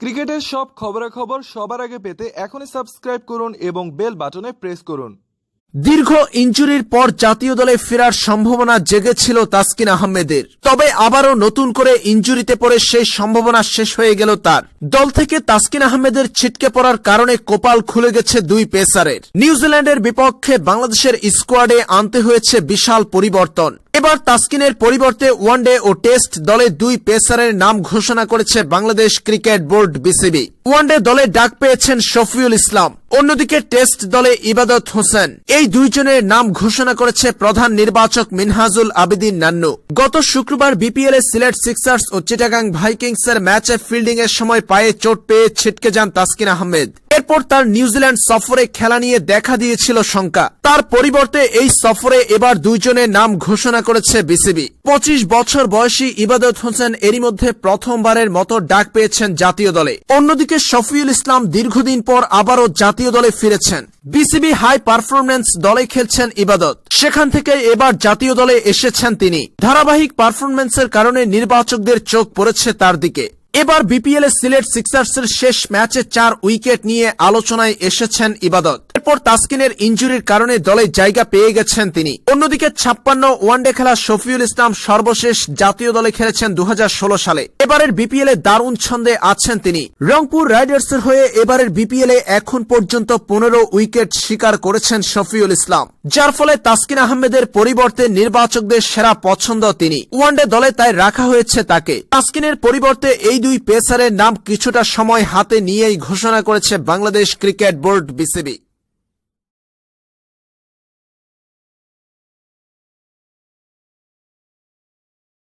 ক্রিকেটের সব খবরাখবর সবার আগে পেতে এখনই সাবস্ক্রাইব করুন এবং বেল বাটনে প্রেস করুন। দীর্ঘ ইঞ্জুরির পর জাতীয় দলে ফেরার সম্ভাবনা জেগেছিল তাসকিন আহমেদের। তবে আবারও নতুন করে ইঞ্জুরিতে পড়ে সেই সম্ভাবনা শেষ হয়ে গেল তার। দল থেকে তাসকিন আহমেদের ছিটকে পড়ার কারণে কোপাল খুলে গেছে দুই পেসারের। নিউজিল্যান্ডের বিপক্ষে বাংলাদেশের স্কোয়াডে আনতে হয়েছে বিশাল পরিবর্তন। এবার তাসকিনের পরিবর্তে ওয়ানডে ও টেস্ট দলে দুই পেসারের নাম ঘোষণা করেছে Bangladesh cricket board BCB. One day দলে ডাক পেয়েছেন শফিউল ইসলাম, অন্যদিকে টেস্ট দলে ইবাদত হোসেন। এই দুইজনের নাম ঘোষণা করেছে প্রধান নির্বাচক মিনহাজুল আবেদিন নান্নু। গত শুক্রবার বিপিএল এ সিলেট সিক্সার্স ও চিটাগাং ভাইকিংসের ম্যাচে ফিল্ডিং এর সময় পায়ে চোট পেয়ে ছিটকে যান তাসকিন আহমেদ। এরপর তার নিউজিল্যান্ড সফরে খেলা নিয়ে দেখা দিয়েছিল শঙ্কা। তার পরিবর্তে এই সফরে এবার দুইজনের নাম ঘোষণা করেছে বিসিবি। পঁচিশ বছর বয়সী ইবাদত হোসেন এরই মধ্যে প্রথমবারের মতো ডাক পেয়েছেন জাতীয় দলে। অন্যদিকে শফিউল ইসলাম দীর্ঘদিন পর আবারও জাতীয় দলে ফিরেছেন। বিসিবি হাই পারফরমেন্স দলে খেলছেন ইবাদত। সেখান থেকে এবার জাতীয় দলে এসেছেন তিনি। ধারাবাহিক পারফরমেন্সের কারণে নির্বাচকদের চোখ পড়েছে তার দিকে। এবার বিপিএল এ সিলেট সিক্সার্সের শেষ ম্যাচে চার উইকেট নিয়ে আলোচনায় এসেছেন ইবাদত। এরপর তাসকিনের ইঞ্জুরির কারণে দলে জায়গা পেয়ে গেছেন তিনি। অন্যদিকে ছাপ্পান্ন ওয়ানডে খেলা শফিউল ইসলাম সর্বশেষ জাতীয় দলে খেলেছেন দু সালে। এবারের বিপিএল এ দারুণ ছন্দে আছেন তিনি। রংপুর রাইডার্সের হয়ে এবারের বিপিএল এ এখন পর্যন্ত পনেরো উইকেট শিকার করেছেন শফিউল ইসলাম। যার ফলে তাসকিন আহমেদের পরিবর্তে নির্বাচকদের সেরা পছন্দ তিনি। ওয়ানডে দলে তাই রাখা হয়েছে তাকে। তাসকিনের পরিবর্তে এই দুই পেসারের নাম কিছুটা সময় হাতে নিয়েই ঘোষণা করেছে বাংলাদেশ ক্রিকেট বোর্ড বিসিবি।